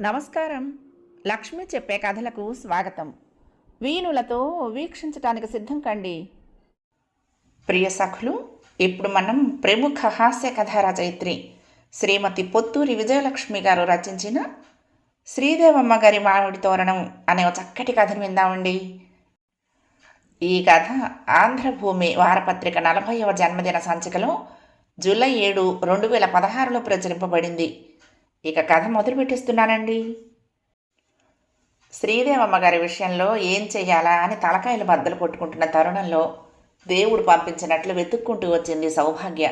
నమస్కారం. లక్ష్మి చెప్పే కథలకు స్వాగతం. వీణులతో వీక్షించటానికి సిద్ధం కండి. ప్రియ సఖులు ఇప్పుడు మనం ప్రముఖ హాస్య కథా రచయిత్రి శ్రీమతి పొత్తూరి విజయలక్ష్మి గారు రచించిన శ్రీదేవమ్మ గారి మామిడి తోరణం అనే ఒక చక్కటి కథను విందామండి. ఈ కథ ఆంధ్రభూమి వారపత్రిక నలభైవ జన్మదిన సంచికలో జూలై ఏడు రెండు వేల పదహారులో ప్రచురింపబడింది. ఇక కథ మొదలు పెట్టిస్తున్నానండి. శ్రీదేవమ్మ గారి విషయంలో ఏం చెయ్యాలా అని తలకాయలు బద్దలు కొట్టుకుంటున్న తరుణంలో దేవుడు పంపించినట్లు వెతుక్కుంటూ వచ్చింది సౌభాగ్య.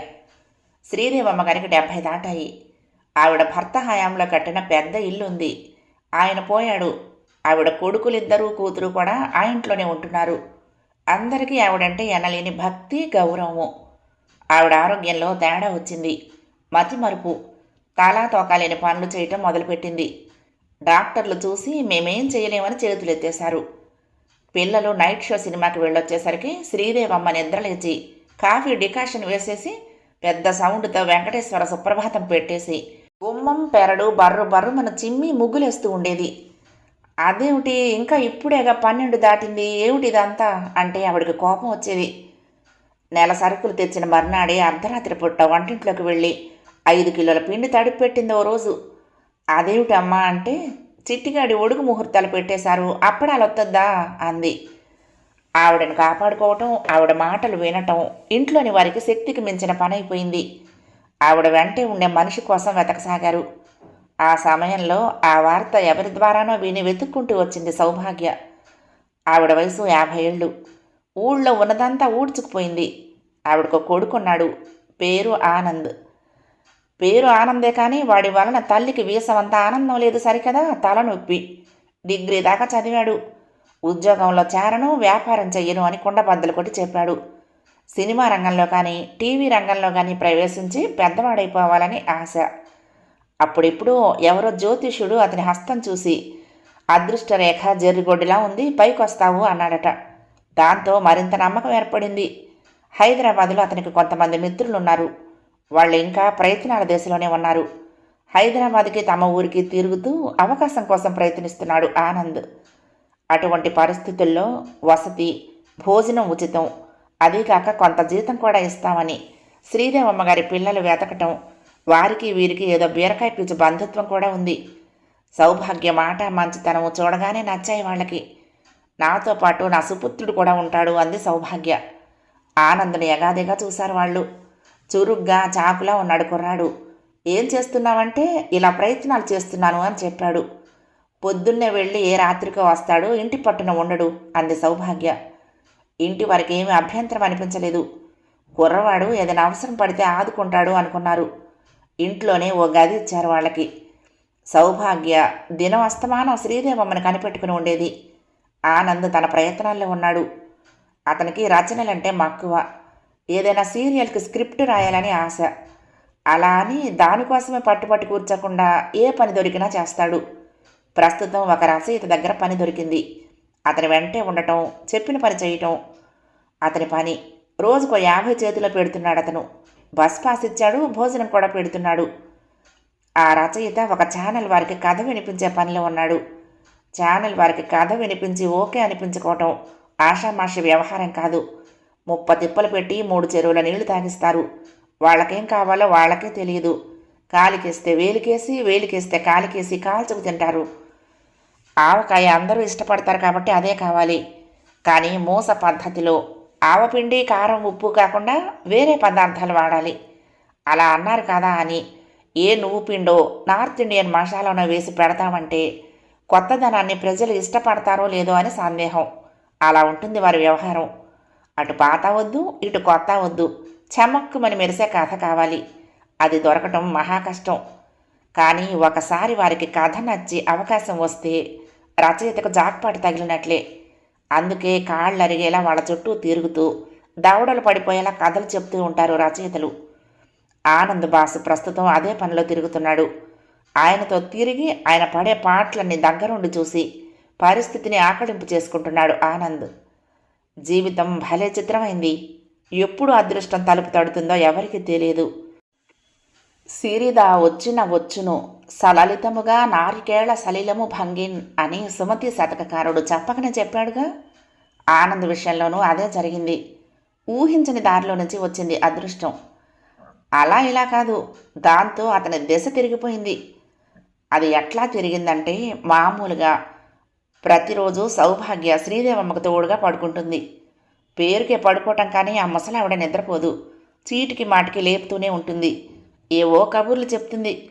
శ్రీదేవమ్మ గారికి డెబ్భై దాటాయి. ఆవిడ భర్త హయాంలో కట్టిన పెద్ద ఇల్లు ఉంది ఆయన పోయాడు. ఆవిడ కొడుకులిద్దరూ కూతురు కూడా ఆ ఇంట్లోనే ఉంటున్నారు. అందరికీ ఆవిడంటే ఎనలేని భక్తి గౌరవము. ఆవిడ ఆరోగ్యంలో తేడా వచ్చింది. మతి కాలాతోకాలేని పనులు చేయటం మొదలుపెట్టింది. డాక్టర్లు చూసి మేమేం చేయలేమని చేతులు ఎత్తేశారు పిల్లలు నైట్ షో సినిమాకి వెళ్ళొచ్చేసరికి శ్రీదేవమ్మ నిద్రలేచి కాఫీ డికాషన్ వేసేసి పెద్ద సౌండ్తో వెంకటేశ్వర సుప్రభాతం పెట్టేసి గుమ్మం పెరడు బర్రు బర్రు మన చిమ్మి ముగ్గులేస్తూ ఉండేది. అదేమిటి ఇంకా ఇప్పుడేగా పన్నెండు దాటింది ఏమిటి ఇదంతా? అంటే ఆవిడకి కోపం వచ్చేది. నెల సరుకులు తెచ్చిన మర్నాడే అర్ధరాత్రి పుట్ట వంటింట్లోకి వెళ్ళి ఐదు కిలోల పిండి తడిపి పెట్టింది ఓ రోజు. అదేమిటమ్మా అంటే చిట్టిగాడి ఒడుగు ముహూర్తాలు పెట్టేశారు అప్పడాలు వస్తుందా అంది. ఆవిడని కాపాడుకోవటం ఆవిడ మాటలు వినటం ఇంట్లోని వారికి శక్తికి మించిన పని అయిపోయింది. ఆవిడ వెంటే ఉండే మనిషి కోసం వెతకసాగారు. ఆ సమయంలో ఆ వార్త ఎవరి ద్వారానో విని వెతుక్కుంటూ వచ్చింది సౌభాగ్య. ఆవిడ వయసు యాభై ఏళ్ళు. ఊళ్ళో ఉన్నదంతా ఊడ్చుకుపోయింది. ఆవిడకు కొడుకున్నాడు పేరు ఆనంద్. పేరు ఆనందే కానీ వాడి వలన తల్లికి వీసమంత ఆనందం లేదు సరికదా? తలనొప్పి డిగ్రీ దాకా చదివాడు. ఉద్యోగంలో చేరను వ్యాపారం చెయ్యను అని కుండబద్దలు కొట్టి చెప్పాడు. సినిమా రంగంలో కానీ టీవీ రంగంలో కానీ ప్రవేశించి పెద్దవాడైపోవాలని ఆశ. అప్పుడిప్పుడు ఎవరో జ్యోతిషుడు అతని హస్తం చూసి అదృష్టరేఖ జర్రిగొడ్డిలా ఉంది పైకొస్తావు అన్నాడట. దాంతో మరింత నమ్మకం ఏర్పడింది. హైదరాబాదులో అతనికి కొంతమంది మిత్రులు ఉన్నారు వాళ్ళు ఇంకా ప్రయత్నాల దశలోనే ఉన్నారు. హైదరాబాద్కి తమ ఊరికి తిరుగుతూ అవకాశం కోసం ప్రయత్నిస్తున్నాడు ఆనంద్. అటువంటి పరిస్థితుల్లో వసతి భోజనం ఉచితం. అదీకాక కొంత జీతం కూడా ఇస్తామని శ్రీదేవమ్మ గారి పిల్లలు వెతకటం వారికి వీరికి ఏదో బీరకాయ పిచ్చి బంధుత్వం కూడా ఉంది. సౌభాగ్య మాట మంచితనము చూడగానే నచ్చాయి వాళ్ళకి. నాతో పాటు నా సుపుత్రుడు కూడా ఉంటాడు అంది సౌభాగ్య. ఆనందుని ఎగాదిగా చూశారు వాళ్ళు. చురుగ్గా చాకులా ఉన్నాడు కుర్రాడు. ఏం చేస్తున్నావంటే ఇలా ప్రయత్నాలు చేస్తున్నాను అని చెప్పాడు. పొద్దున్నే వెళ్ళి ఏ రాత్రికో వస్తాడు ఇంటి పట్టున ఉండడు అంది సౌభాగ్య. ఇంటి వారికి ఏమీ అభ్యంతరం అనిపించలేదు. కుర్రవాడు ఏదైనా అవసరం పడితే ఆదుకుంటాడు అనుకున్నారు. ఇంట్లోనే ఓ గది ఇచ్చారు వాళ్ళకి. సౌభాగ్య దినం అస్తమానం శ్రీదేవమ్మని కనిపెట్టుకుని ఉండేది. ఆనంద్ తన ప్రయత్నాల్లో ఉన్నాడు. అతనికి రచనలంటే మక్కువ. ఏదైనా సీరియల్కి స్క్రిప్ట్ రాయాలని ఆశ. అలా అని దానికోసమే పట్టుపట్టు కూర్చకుండా ఏ పని దొరికినా చేస్తాడు. ప్రస్తుతం ఒక రచయిత దగ్గర పని దొరికింది. అతని వెంటే ఉండటం చెప్పిన పని చేయటం అతని పని. రోజుకో యాభై చేతిలో పెడుతున్నాడు అతను. బస్ పాస్ ఇచ్చాడు భోజనం కూడా పెడుతున్నాడు. ఆ రచయిత ఒక ఛానల్ వారికి కథ వినిపించే పనిలో ఉన్నాడు. ఛానల్ వారికి కథ వినిపించి ఓకే అనిపించుకోవటం ఆషామాషి వ్యవహారం కాదు. ముప్ప తిప్పలు పెట్టి మూడు చెరువుల నీళ్ళు తాగిస్తారు. వాళ్ళకేం కావాలో వాళ్ళకే తెలియదు. కాలికేస్తే వేలికేసి వేలికేస్తే కాలికేసి కాల్చుకు తింటారు. ఆవకాయ అందరూ ఇష్టపడతారు కాబట్టి అదే కావాలి. కానీ మూస పద్ధతిలో ఆవపిండి కారం ఉప్పు కాకుండా వేరే పదార్థాలు వాడాలి. అలా అన్నారు కదా అని ఏ నువ్వు పిండో నార్త్ ఇండియన్ మసాలానో వేసి పెడతామంటే కొత్తదనాన్ని ప్రజలు ఇష్టపడతారో లేదో అని సందేహం. అలా ఉంటుంది వారి వ్యవహారం. అటు పాత వద్దు ఇటు కొత్త వద్దు. చెమక్కుమని మెరిసే కథ కావాలి. అది దొరకటం మహా కష్టం. కానీ ఒకసారి వారికి కథ నచ్చి అవకాశం వస్తే రచయితకు జాక్పాటు తగిలినట్లే. అందుకే కాళ్ళు అరిగేలా వాళ్ళ చుట్టూ తిరుగుతూ దవడలు పడిపోయేలా కథలు చెప్తూ ఉంటారు రచయితలు. ఆనంద్ బాసు ప్రస్తుతం అదే పనిలో తిరుగుతున్నాడు. ఆయనతో తిరిగి ఆయన పడే పాటలన్నీ దగ్గరుండి చూసి పరిస్థితిని ఆకలింపు చేసుకుంటున్నాడు ఆనంద్. జీవితం భలే చిత్రమైంది. ఎప్పుడు అదృష్టం తలుపు తడుతుందో ఎవరికి తెలియదు సిరిద వచ్చిన వచ్చును. సలలితముగా నారికేళ్ళ సలిలము భంగిన్ అని సుమతి శతకకారుడు చెప్పకనే చెప్పాడుగా? ఆనంద్ విషయంలోనూ అదే జరిగింది. ఊహించని దారిలో నుంచి వచ్చింది అదృష్టం. అలా ఇలా కాదు. దాంతో అతని దిశ తిరిగిపోయింది. అది ఎట్లా తిరిగిందంటే మామూలుగా ప్రతిరోజు సౌభాగ్య శ్రీదేవమ్మకు తోడుగా పడుకుంటుంది. పేరుకే పడుకోవటం కానీ ఆ ముసలావిడ నిద్రపోదు. చీటికి మాటికి లేపుతూనే ఉంటుంది. ఏవో కబుర్లు చెప్తుంది.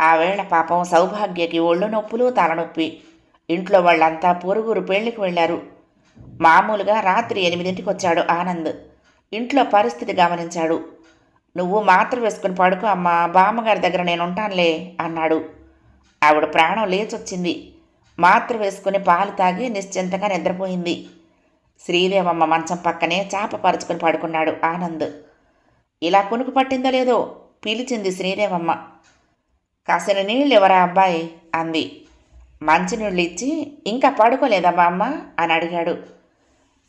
ఆవేళ పాపం సౌభాగ్యకి ఒళ్ళు నొప్పులు తలనొప్పి ఇంట్లో వాళ్ళంతా పొరుగురు పెళ్ళికి వెళ్ళారు. మామూలుగా రాత్రి ఎనిమిదింటికి వచ్చాడు ఆనంద్. ఇంట్లో పరిస్థితి గమనించాడు. నువ్వు మాత్ర వేసుకుని పడుకో అమ్మా బామ్మగారి దగ్గర నేను ఉంటానులే అన్నాడు. ఆవిడ ప్రాణం లేచొచ్చింది. మాత్ర వేసుకుని పాలు తాగి నిశ్చింతగా నిద్రపోయింది. శ్రీదేవమ్మ మంచం పక్కనే చాప పరుచుకుని పడుకున్నాడు ఆనంద్. ఇలా కునుకు పట్టిందో లేదో పిలిచింది శ్రీదేవమ్మ. కాసిన నీళ్ళు ఎవరా అబ్బాయి? అంది. మంచినీళ్ళు ఇచ్చి ఇంకా పడుకోలేదా అమ్మ? అని అడిగాడు.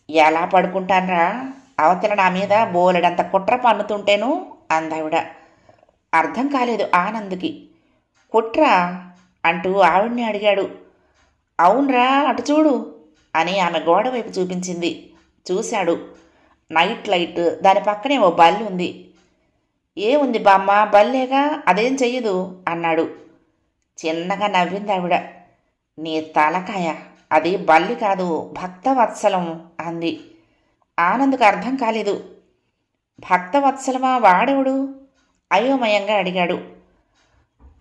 ఎలా పడుకుంటానరా? అవతల నా మీద బోలెడంత కుట్ర పన్నుతుంటేను? అందావిడ అర్థం కాలేదు ఆనంద్కి. కుట్ర? అంటూ ఆవిడ్ని అడిగాడు. అవునరా అటు చూడు అని ఆమె గోడ వైపు చూపించింది. చూశాడు. నైట్ లైట్ దాని పక్కనే ఓ బల్లి ఉంది. ఏముంది బామ్మ బల్లేగా? అదేం చెయ్యదు అన్నాడు. చిన్నగా నవ్వింది ఆవిడ. నీ తలకాయ అది బల్లి కాదు భక్తవత్సలం అంది. ఆనంద్కు అర్థం కాలేదు. భక్తవత్సలమా వాడెవడు? అయోమయంగా అడిగాడు.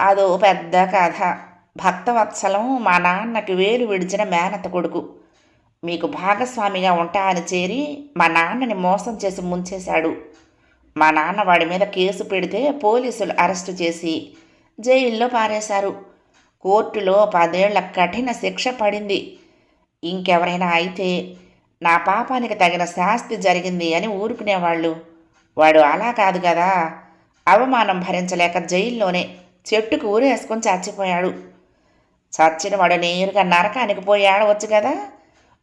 అదో పెద్ద కథ. భక్తవత్సలం మా నాన్నకి వేలు విడిచిన మేనత కొడుకు. మీకు భాగస్వామిగా ఉంటా అని చేరి మా నాన్నని మోసం చేసి ముంచేశాడు. మా నాన్న వాడి మీద కేసు పెడితే పోలీసులు అరెస్టు చేసి జైల్లో పారేశారు. కోర్టులో పదేళ్ళ కఠిన శిక్ష పడింది. ఇంకెవరైనా అయితే నా పాపానికి తగిన శాస్తి జరిగింది అని ఊరుకునేవాళ్ళు. వాడు అలా కాదు కదా. అవమానం భరించలేక జైల్లోనే చెట్టుకు ఊరేసుకొని చచ్చిపోయాడు. చచ్చిన వాడు నేరుగా నరకానికి పోయి ఆడవచ్చు కదా.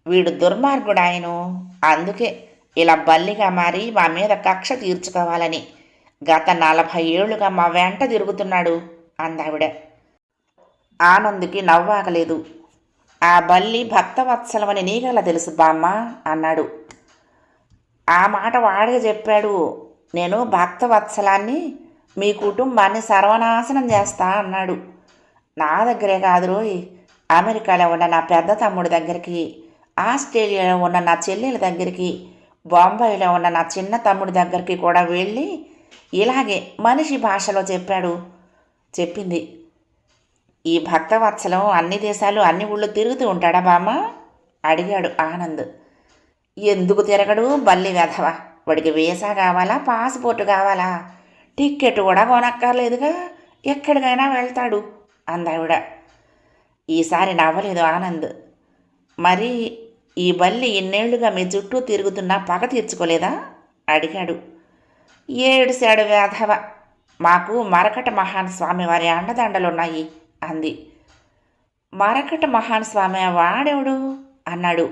వీడు దుర్మార్గుడు ఆయను అందుకే ఇలా బల్లిగా మారి మా మీద కక్ష తీర్చుకోవాలని గత నలభై ఏళ్ళుగా మా వెంట తిరుగుతున్నాడు అందావిడ. ఆనంద్కి నవ్వాగలేదు ఆ బల్లి భక్తవత్సలమని నీగల తెలుసు బామ్మ? అన్నాడు. ఆ మాట వాడిగా చెప్పాడు. నేను భక్తవత్సలాన్ని మీ కుటుంబాన్ని సర్వనాశనం చేస్తా అన్నాడు. నా దగ్గరే కాదు రోయ్. అమెరికాలో ఉన్న నా పెద్ద తమ్ముడి దగ్గరికి ఆస్ట్రేలియాలో ఉన్న నా చెల్లెల దగ్గరికి బొంబాయిలో ఉన్న నా చిన్న తమ్ముడి దగ్గరికి కూడా వెళ్ళి ఇలాగే మనిషి భాషలో చెప్పాడు. చెప్పింది. ఈ భక్తవత్సలం అన్ని దేశాలు అన్ని ఊళ్ళో తిరుగుతూ ఉంటాడా బామ్మ? అడిగాడు ఆనంద్. ఎందుకు తిరగడు? బల్లి వెధవ. వాడికి వీసా కావాలా? పాస్పోర్ట్ కావాలా? టిక్కెట్ కూడా కొనక్కర్లేదుగా. ఎక్కడికైనా వెళ్తాడు. అందావిడ. ఈసారి నవ్వలేదు ఆనంద్. మరి ఈ బల్లి ఇన్నేళ్ళుగా మీ చుట్టూ తిరుగుతున్నా పగ తీర్చుకోలేదా? అడిగాడు. ఏడుశాడు వేధవ. మాకు మరకట మహాన్ స్వామి వారి అండదండలున్నాయి అంది. మరకట మహాన్ స్వామి వాడెవడు? అన్నాడు.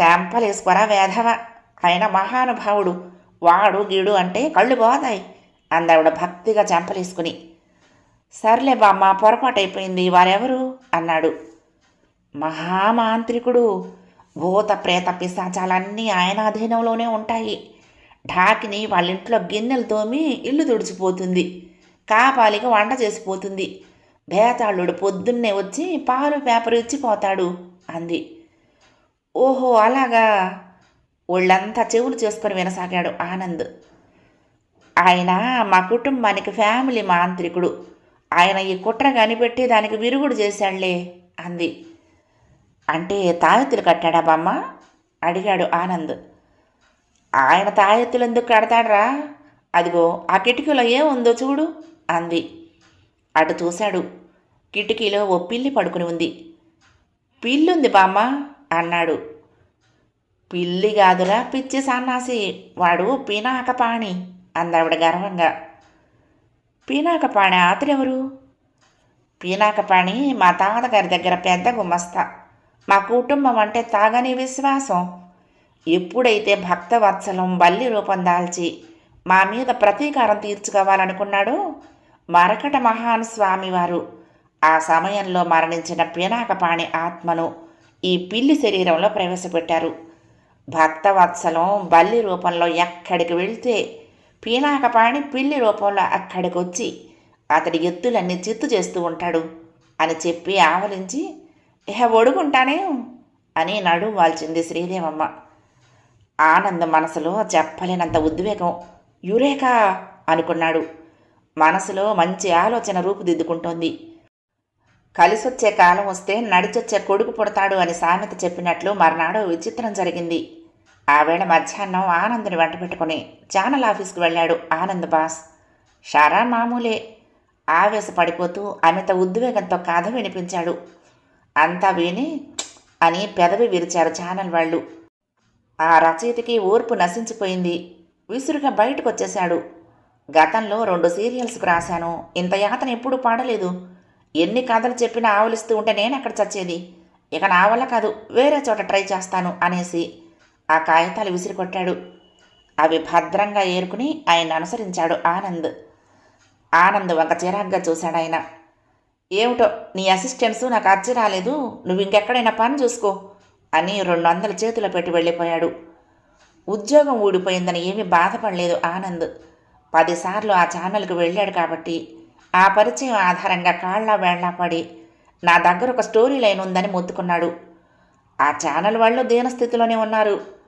చెంపలేసుకొరా వేధవ? ఆయన మహానుభావుడు వాడు గీడు అంటే కళ్ళు పోతాయి అందావిడ భక్తిగా చెంపలేసుకుని. సర్లే బామ్మ పొరపాటైపోయింది వారెవరు? అన్నాడు. మహామాంత్రికుడు భూత ప్రేత పిశాచాలన్నీ ఆయన అధీనంలోనే ఉంటాయి. ఢాకిని వాళ్ళ ఇంట్లో గిన్నెలు తోమి ఇల్లు తుడిచిపోతుంది. కాపాలికి వంట చేసిపోతుంది. బేతాళుడు పొద్దున్నే వచ్చి పాలు పేపర్ ఇచ్చిపోతాడు అంది. ఓహో అలాగా? ఒళ్ళంతా చెవులు చేసుకొని వినసాగాడు ఆనంద్. ఆయన మా కుటుంబానికి ఫ్యామిలీ మాంత్రికుడు. ఆయన ఈ కుట్ర కనిపెట్టి దానికి విరుగుడు చేశాళ్ళే అంది. అంటే తాయెత్తులు కట్టాడా బామ్మ? అడిగాడు ఆనంద్. ఆయన తాయెత్తులు ఎందుకు కడతాడ్రా? అదిగో ఆ కిటికీలో ఏముందో చూడు అంది. అటు చూశాడు. కిటికీలో ఓ పిల్లి పడుకుని ఉంది. పిల్లుంది బామ్మ అన్నాడు. పిల్లి కాదురా పిచ్చి సన్నాసి. వాడు పినాకపాణి అందావిడ గర్వంగా. పీనాకపాణి అతడెవరు పీనాకపాణి మా తాతగారి దగ్గర పెద్ద గుమస్తా. మా కుటుంబం అంటే తాగని విశ్వాసం. ఎప్పుడైతే భక్తవత్సలం బల్లి రూపం దాల్చి మా మీద ప్రతీకారం తీర్చుకోవాలనుకున్నాడో మరకట మహాన్ స్వామివారు ఆ సమయంలో మరణించిన పీనాకపాణి ఆత్మను ఈ పిల్లి శరీరంలో ప్రవేశపెట్టారు. భక్తవత్సలం బల్లి రూపంలో ఎక్కడికి వెళ్తే పీనాకపాణి పిల్లి రూపంలో అక్కడికి వచ్చి అతడి ఎత్తులన్నీ చిత్తు చేస్తూ ఉంటాడు అని చెప్పి ఆవలించి ఇహ ఒడుగుంటానే అని నడు వాల్చింది శ్రీదేవమ్మ. ఆనంద్ మనసులో చెప్పలేనంత ఉద్వేగం యురేకా అనుకున్నాడు. మనసులో మంచి ఆలోచన రూపుదిద్దుకుంటోంది. కలిసొచ్చే కాలం వస్తే నడిచొచ్చే కొడుకు పుడతాడు అని సామెత చెప్పినట్లు మర్నాడు విచిత్రం జరిగింది. ఆ మధ్యాహ్నం ఆనంద్ని వెంట పెట్టుకుని ఛానల్ ఆఫీస్కి వెళ్ళాడు ఆనంద్ బాస్. షారా మామూలే. ఆవేశపడిపోతూ అమిత ఉద్వేగంతో కథ వినిపించాడు. అంతా విని అని పెదవి విరిచారు ఛానల్ వాళ్ళు. ఆ రచయితకి ఓర్పు నశించిపోయింది. విసురుగా బయటకు వచ్చేశాడు గతంలో రెండు సీరియల్స్కు రాశాను. ఇంత యాతన ఎప్పుడూ పాడలేదు. ఎన్ని కథలు చెప్పినా ఆవలిస్తూ ఉంటే నేను అక్కడ చచ్చేది? ఇక నా వల్ల కాదు. వేరే చోట ట్రై చేస్తాను అనేసి ఆ కాగితాలు విసిరికొట్టాడు అవి భద్రంగా ఏరుకుని ఆయన అనుసరించాడు ఆనంద్. ఆనంద్ వంక చిరాగ్గా చూశాడు ఆయన. ఏమిటో నీ అసిస్టెంట్స్ నాకు అర్జీ రాలేదు. నువ్వు ఇంకెక్కడైనా పని చూసుకో అని రెండు వందల చేతిలో పెట్టి వెళ్ళిపోయాడు. ఉద్యోగం ఊడిపోయిందని ఏమీ బాధపడలేదు ఆనంద్. పదిసార్లు ఆ ఛానల్కి వెళ్ళాడు కాబట్టి ఆ పరిచయం ఆధారంగా కాళ్ళ వేళ్ళా పడి నా దగ్గర ఒక స్టోరీ లైన్ ఉందని మొత్తుకున్నాడు. ఆ ఛానల్ వాళ్ళు దీనస్థితిలోనే ఉన్నారు.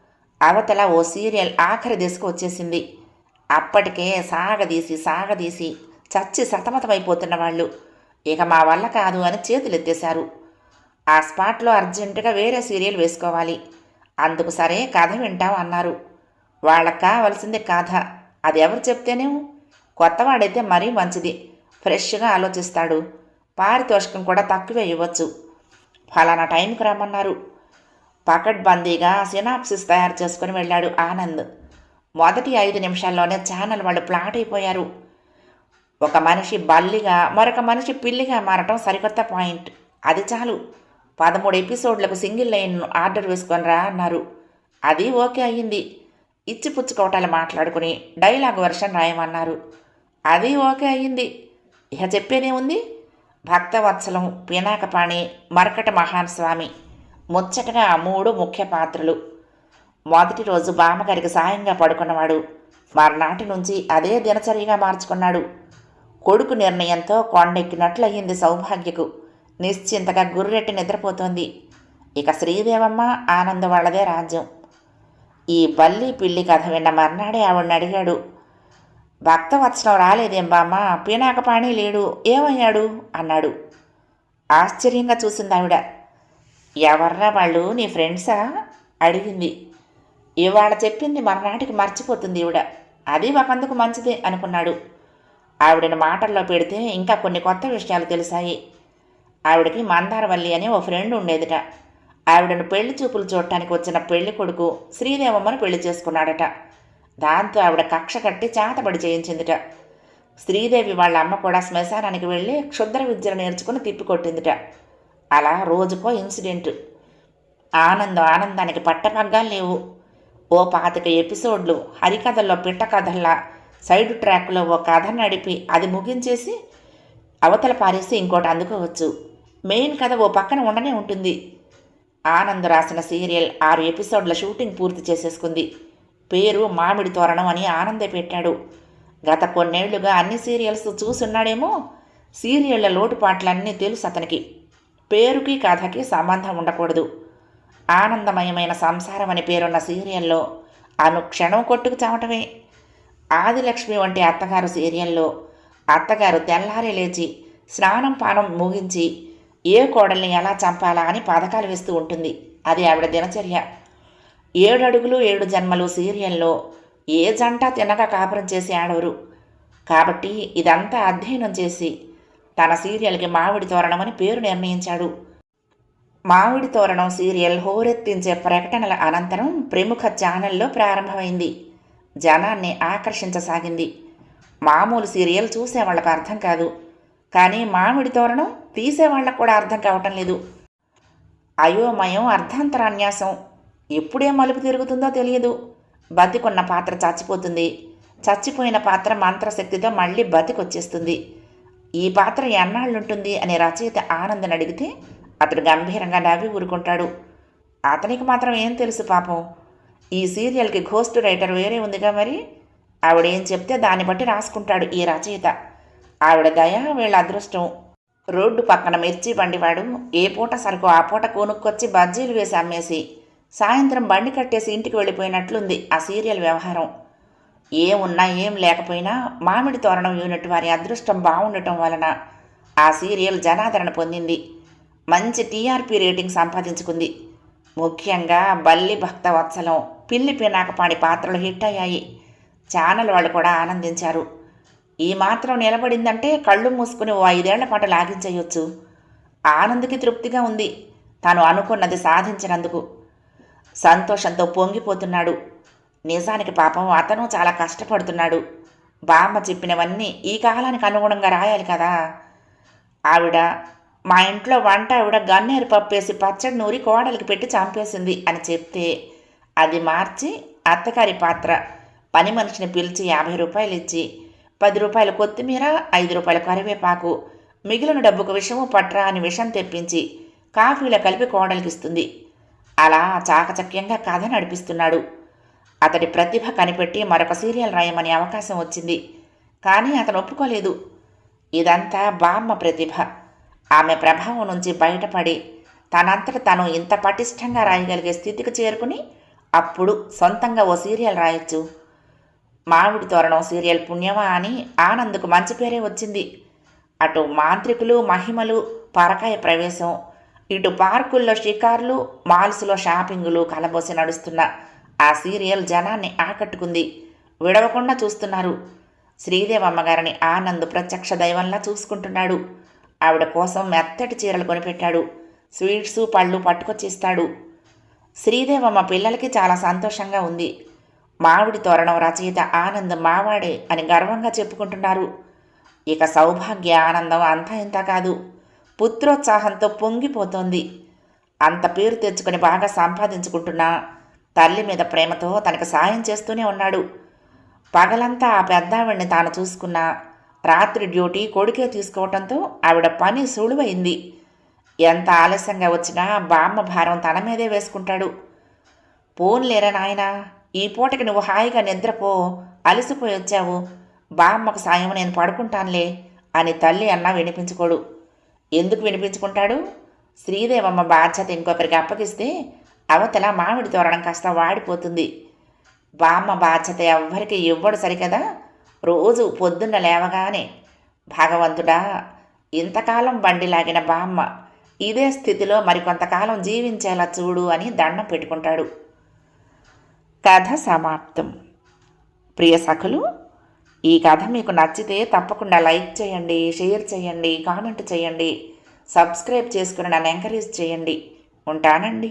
అవతల ఓ సీరియల్ ఆఖరి దశకు వచ్చేసింది. అప్పటికే సాగదీసి సాగదీసి చచ్చి సతమతమైపోతున్న వాళ్ళు. ఇక మా వల్ల కాదు అని చేతులెత్తేశారు. ఆ స్పాట్లో అర్జెంటుగా వేరే సీరియల్ వేసుకోవాలి. అందుకు సరే కథ వింటాం అన్నారు. వాళ్ళకి కావలసింది కథ. అది ఎవరు చెప్తేనేం? కొత్తవాడైతే మరీ మంచిది. ఫ్రెష్గా ఆలోచిస్తాడు. పారితోషికం కూడా తక్కువే ఇవ్వచ్చు. ఫలానా టైంకి రమ్మన్నారు. పకడ్బందీగా సినాప్సిస్ తయారు చేసుకుని వెళ్ళాడు ఆనంద్. మొదటి ఐదు నిమిషాల్లోనే ఛానల్ వాళ్ళు ప్లాట్ అయిపోయారు. ఒక మనిషి బల్లిగా మరొక మనిషి పిల్లిగా మారటం సరికొత్త పాయింట్. అది చాలు. పదమూడు ఎపిసోడ్లకు సింగిల్ లైన్ ఆర్డర్ వేసుకొని రా అన్నారు. అది ఓకే అయ్యింది. ఇచ్చిపుచ్చుకోవటాలు మాట్లాడుకుని డైలాగ్ వర్షన్ రాయమన్నారు. అది ఓకే అయ్యింది. ఇక చెప్పేదే ఉంది భక్తవత్సలం పినాకపాణి మరకట మహాన్ స్వామి. ముచ్చటగా మూడు ముఖ్య పాత్రలు. మొదటి రోజు బామ్మగారికి సాయంగా పడుకున్నవాడు. మర్నాటి నుంచి అదే దినచర్యగా మార్చుకున్నాడు. కొడుకు నిర్ణయంతో కొండెక్కినట్లు అయ్యింది సౌభాగ్యకు. నిశ్చింతగా గుర్రెట్టి నిద్రపోతోంది. ఇక శ్రీదేవమ్మ ఆనంద వాళ్ళదే రాజ్యం. ఈ బల్లి పిల్లి కథ విన్న మర్నాడే ఆవిడని అడిగాడు. భక్తవత్సరం రాలేదేం బామ్మ? పీనాకపాణి లేడు. ఏమయ్యాడు? అన్నాడు. ఆశ్చర్యంగా చూసింది ఆవిడ ఎవర్రా వాళ్ళు? నీ ఫ్రెండ్సా? అడిగింది. ఇవాళ చెప్పింది మర్నాటికి మర్చిపోతుంది ఈవిడ. అది ఒకందుకు మంచిదే అనుకున్నాడు. ఆవిడని మాటల్లో పెడితే ఇంకా కొన్ని కొత్త విషయాలు తెలిసాయి. ఆవిడకి మందారవల్లి అని ఓ ఫ్రెండ్ ఉండేదిట. ఆవిడను పెళ్ళి చూపులు చూడటానికి వచ్చిన పెళ్ళి కొడుకు శ్రీదేవమ్మను పెళ్ళి చేసుకున్నాడట. దాంతో ఆవిడ కక్ష కట్టి చేతబడి చేయించిందిట. శ్రీదేవి వాళ్ళ అమ్మ కూడా శ్మశానానికి వెళ్ళి క్షుద్ర విద్యను నేర్చుకుని తిప్పికొట్టిందిట అలా రోజుకో ఇన్సిడెంట్. ఆనందం ఆనందానికి పట్టపగ్గాలు లేవు. ఓ పాతిక ఎపిసోడ్లు హరికథల్లో పిట్ట కథల్లా సైడ్ ట్రాక్లో ఓ కథ నడిపి అది ముగించేసి అవతల పారేసి ఇంకోటి అందుకోవచ్చు. మెయిన్ కథ ఓ పక్కన ఉండనే ఉంటుంది. ఆనంద్ రాసిన సీరియల్ ఆరు ఎపిసోడ్ల షూటింగ్ పూర్తి చేసేసుకుంది. పేరు మామిడి తోరణం అని ఆనందే పెట్టాడు. గత కొన్నేళ్ళుగా అన్ని సీరియల్స్ చూసున్నాడేమో సీరియళ్ళ లోటుపాట్లన్నీ తెలుసు అతనికి. పేరుకి కథకి సంబంధం ఉండకూడదు. ఆనందమయమైన సంసారం అని పేరున్న సీరియల్లో అనుక్షణం కొట్టుకు చావటమే. ఆదిలక్ష్మి వంటి అత్తగారు సీరియల్లో అత్తగారు తెల్లారి లేచి స్నానం పానం ముగించి ఏ కోడల్ని ఎలా చంపాలా అని పథకాలు వేస్తూ ఉంటుంది. అది ఆవిడ దినచర్య. ఏడు అడుగులు ఏడు జన్మలు సీరియల్లో ఏ జంట తినక కాపురం చేసి ఆడవరు కాబట్టి ఇదంతా అధ్యయనం చేసి తన సీరియల్కి మామిడి తోరణం అని పేరు నిర్ణయించాడు. మామిడి తోరణం సీరియల్ హోరెత్తించే ప్రకటనల అనంతరం ప్రముఖ ఛానల్లో ప్రారంభమైంది. జనాన్ని ఆకర్షించసాగింది. మామూలు సీరియల్ చూసేవాళ్ళకు అర్థం కాదు. కానీ మామిడి తోరణం తీసేవాళ్ళకు కూడా అర్థం కావటం లేదు. అయోమయం అర్ధాంతరాన్యాసం ఎప్పుడే మలుపు తిరుగుతుందో తెలియదు. బతికున్న పాత్ర చచ్చిపోతుంది. చచ్చిపోయిన పాత్ర మంత్రశక్తితో మళ్ళీ బతికొచ్చేస్తుంది. ఈ పాత్ర ఎన్నాళ్ళుంటుంది అని రచయిత ఆనందన్ అడిగితే అతడు గంభీరంగా నవ్వి ఊరుకుంటాడు. అతనికి మాత్రం ఏం తెలుసు పాపం. ఈ సీరియల్కి ఘోస్ట్ రైటర్ వేరే ఉందిగా మరి? ఆవిడేం చెప్తే దాన్ని బట్టి రాసుకుంటాడు ఈ రచయిత. ఆవిడ దయ వీళ్ళ అదృష్టం. రోడ్డు పక్కన మిర్చి బండివాడు ఏ పూట సరుకు ఆ పూట కొనుక్కొచ్చి బజ్జీలు వేసి అమ్మేసి సాయంత్రం బండి కట్టేసి ఇంటికి వెళ్ళిపోయినట్లుంది ఆ సీరియల్ వ్యవహారం. ఏం ఉన్నా ఏం లేకపోయినా మామిడి తోరణం యూనిట్ వారి అదృష్టం బాగుండటం వలన ఆ సీరియల్ జనాదరణ పొందింది. మంచి టీఆర్పీ రేటింగ్ సంపాదించుకుంది. ముఖ్యంగా బల్లి భక్త వత్సలం పిల్లి పినాకపాణి పాత్రలు హిట్ అయ్యాయి. ఛానల్ వాళ్ళు కూడా ఆనందించారు. ఈ మాత్రం నిలబడిందంటే కళ్ళు మూసుకుని ఓ ఐదేళ్ళ పాటు లాగించేయొచ్చు. ఆనంద్కి తృప్తిగా ఉంది. తాను అనుకున్నది సాధించినందుకు. సంతోషంతో పొంగిపోతున్నాడు. నిజానికి పాపం అతను చాలా కష్టపడుతున్నాడు. బామ్మ చెప్పినవన్నీ ఈ కాలానికి అనుగుణంగా రాయాలి కదా. ఆవిడ మా ఇంట్లో వంట ఆవిడ గన్నేరు పప్పేసి పచ్చడి నూరి కోడలికి పెట్టి చంపేసింది అని చెప్తే అది మార్చి అత్తగారి పాత్ర. పని మనిషిని పిలిచి యాభై రూపాయలు ఇచ్చి పది రూపాయల కొత్తిమీర ఐదు రూపాయల కరివేపాకు మిగిలిన డబ్బుకు విషము పట్రా అని విషం తెప్పించి కాఫీలో కలిపి కోడలికిస్తుంది. అలా చాకచక్యంగా కథ నడిపిస్తున్నాడు. అతడి ప్రతిభ కనిపెట్టి మరొక సీరియల్ రాయమని అవకాశం వచ్చింది. కానీ అతను ఒప్పుకోలేదు. ఇదంతా బామ్మ ప్రతిభ. ఆమె ప్రభావం నుంచి బయటపడి తనంతట తను ఇంత పటిష్టంగా రాయగలిగే స్థితికి చేరుకుని అప్పుడు సొంతంగా ఓ సీరియల్ రాయొచ్చు. మామిడి తోరణం సీరియల్ పుణ్యమా అని ఆనంద్కు మంచి పేరే వచ్చింది. అటు మాంత్రికులు మహిమలు పరకాయ ప్రవేశం ఇటు పార్కుల్లో షికార్లు మాల్స్లో షాపింగులు కలబోసి నడుస్తున్న ఆ సీరియల్ జనాన్ని ఆకట్టుకుంది. విడవకుండా చూస్తున్నారు. శ్రీదేవమ్మ గారిని ఆనంద్ ప్రత్యక్ష దైవంలా చూసుకుంటున్నాడు. ఆవిడ కోసం మెత్తటి చీరలు కొనిపెట్టాడు. స్వీట్స్ పళ్ళు పట్టుకొచ్చిస్తాడు. శ్రీదేవమ్మ పిల్లలకి చాలా సంతోషంగా ఉంది. మామిడి తోరణం రచయిత ఆనంద్ మావాడే అని గర్వంగా చెప్పుకుంటున్నారు. ఇక సౌభాగ్య ఆనందం అంతా ఇంత కాదు. పుత్రోత్సాహంతో పొంగిపోతోంది. అంత పేరు తెచ్చుకొని బాగా సంపాదించుకుంటున్నా. తల్లి మీద ప్రేమతో తనకు సాయం చేస్తూనే ఉన్నాడు. పగలంతా ఆ పెద్దావిడ్ని తాను చూసుకున్న రాత్రి డ్యూటీ కొడుకే తీసుకోవటంతో ఆవిడ పని సులువైంది. ఎంత ఆలస్యంగా వచ్చినా బామ్మ భారం తన మీదే వేసుకుంటాడు. పోన్లేరా నాయనా? ఈ పూటకి నువ్వు హాయిగా నిద్రపో అలసిపోయి వచ్చావు. బామ్మకు సాయం నేను పడుకుంటానులే అని తల్లి అన్నా వినిపించుకోడు. ఎందుకు వినిపించుకుంటాడు? శ్రీదేవమ్మ బాధ్యత ఇంకొకరికి అప్పగిస్తే అవతల మామిడి తోరణం కాస్త వాడిపోతుంది. బామ్మ బాధ్యత ఎవ్వరికి ఇవ్వడు సరికదా? రోజు పొద్దున్న లేవగానే భగవంతుడా ఇంతకాలం బండి లాగిన బామ్మ ఇదే స్థితిలో మరికొంతకాలం జీవించేలా చూడు అని దండం పెట్టుకుంటాడు. కథ సమాప్తం. ప్రియ సఖులు ఈ కథ మీకు నచ్చితే తప్పకుండా లైక్ చేయండి షేర్ చేయండి కామెంట్ చేయండి సబ్స్క్రైబ్ చేసుకుని నన్ను ఎంకరేజ్ చేయండి. ఉంటానండి.